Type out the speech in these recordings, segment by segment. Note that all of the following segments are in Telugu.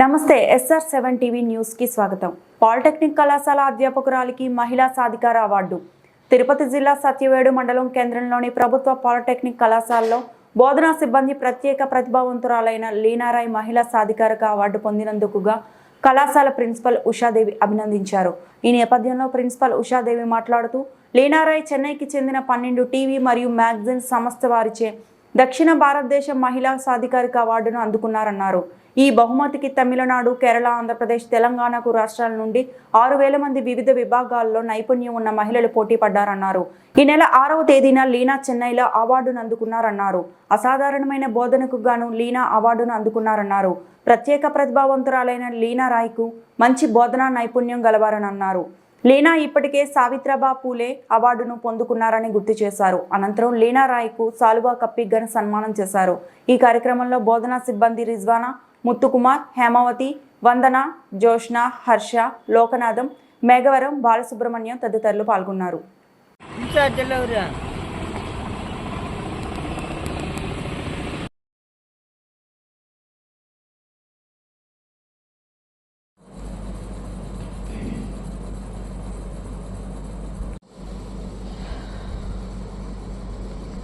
నమస్తే ఎస్ఆర్ సెవెన్ టీవీ న్యూస్కి స్వాగతం. పాలిటెక్నిక్ కళాశాల అధ్యాపకురాలికి మహిళా సాధికార అవార్డు. తిరుపతి జిల్లా సత్యవేడు మండలం కేంద్రంలోని ప్రభుత్వ పాలిటెక్నిక్ కళాశాలలో బోధనా సిబ్బంది ప్రత్యేక ప్రతిభావంతురాలైన లీనారాయ్ మహిళా సాధికారక అవార్డు పొందినందుకుగా కళాశాల ప్రిన్సిపల్ ఉషాదేవి అభినందించారు. ఈ నేపథ్యంలో ప్రిన్సిపల్ ఉషాదేవి మాట్లాడుతూ లీనారాయ్ చెన్నైకి చెందిన పన్నెండు టీవీ మరియు మ్యాగజైన్ సంస్థ వారిచే దక్షిణ భారతదేశం మహిళా సాధికారిక అవార్డును అందుకున్నారన్నారు. ఈ బహుమతికి తమిళనాడు కేరళ ఆంధ్రప్రదేశ్ తెలంగాణకు రాష్ట్రాల నుండి ఆరు వేల మంది వివిధ విభాగాల్లో నైపుణ్యం ఉన్న మహిళలు పోటీ పడ్డారన్నారు. ఈ నెల ఆరవ తేదీన లీనా చెన్నైలో అవార్డును అందుకున్నారన్నారు. అసాధారణమైన బోధనకు గాను లీనా అవార్డును అందుకున్నారన్నారు. ప్రత్యేక ప్రతిభావంతురాలైన లీనా రాయ్కు మంచి బోధనా నైపుణ్యం గలవారని అన్నారు లీనా ఇప్పటికే సావిత్రబా పూలే అవార్డును పొందుకున్నారని గుర్తు చేశారు. అనంతరం లీనా రాయ్కు సాలువా కప్పి ఘన సన్మానం చేశారు. ఈ కార్యక్రమంలో బోధనా సిబ్బంది రిజ్వానా ముత్తుకుమార్ హేమావతి వందన జోష్న హర్ష లోకనాథం మేఘవరం బాలసుబ్రహ్మణ్యం తదితరులు పాల్గొన్నారు.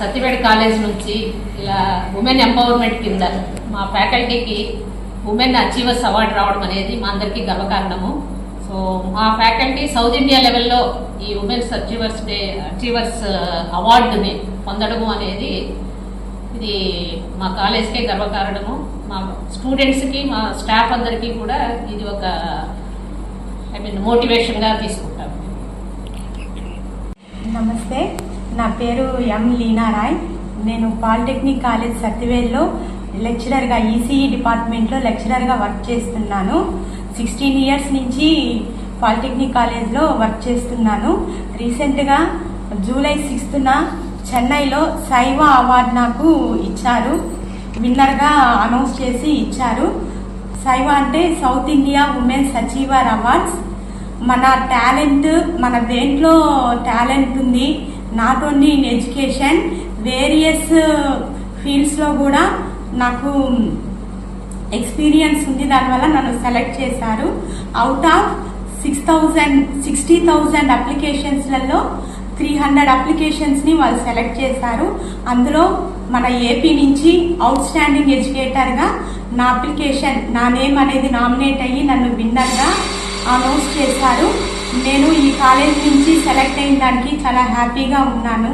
సత్యపేట కాలేజ్ నుంచి ఇలా ఉమెన్ ఎంపవర్మెంట్ కింద మా ఫ్యాకల్టీకి ఉమెన్ అచీవర్స్ అవార్డు రావడం అనేది మా అందరికీ గర్వకారణము. సో మా ఫ్యాకల్టీ సౌత్ ఇండియా లెవెల్లో ఈ ఉమెన్స్ అచీవర్స్ డే అచీవర్స్ అవార్డుని పొందడము అనేది ఇది మా కాలేజ్కే గర్వకారణము. మా స్టూడెంట్స్కి మా స్టాఫ్ అందరికీ కూడా ఇది ఒక ఐ మీన్ మోటివేషన్గా తీసుకుంటాము. నమస్తే. నా పేరు ఎం లీనారాయ్ నేను పాలిటెక్నిక్ కాలేజ్ సత్యవేల్లో లెక్చరర్గా ఈసీఈ డిపార్ట్మెంట్లో లెక్చరర్గా వర్క్ చేస్తున్నాను. సిక్స్టీన్ ఇయర్స్ నుంచి పాలిటెక్నిక్ కాలేజ్లో వర్క్ చేస్తున్నాను. రీసెంట్గా జూలై సిక్స్త్న చెన్నైలో సైవ అవార్డు నాకు ఇచ్చారు. విన్నర్గా అనౌన్స్ చేసి ఇచ్చారు. సైవ అంటే South India womens achiever awards. మన టాలెంట్ మన దేంట్లో టాలెంట్ ఉంది. Not only in education various ఫీల్డ్స్లో uh, కూడా నాకు ఎక్స్పీరియన్స్ ఉంది. దానివల్ల నన్ను సెలెక్ట్ చేశారు. Out of six thousand sixty thousand అప్లికేషన్స్లలో three hundred అప్లికేషన్స్ని వాళ్ళు సెలెక్ట్ చేశారు. అందులో మన ఏపీ నుంచి అవుట్ స్టాండింగ్ ఎడ్యుకేటర్గా నా అప్లికేషన్ నా నేమ్ అనేది నామినేట్ అయ్యి నన్ను విన్నర్గా అనౌన్స్ చేశారు. నేను ఈ కాలేజ్ నుంచి సెలెక్ట్ అయిన దానికి చాలా హ్యాపీగా ఉన్నాను.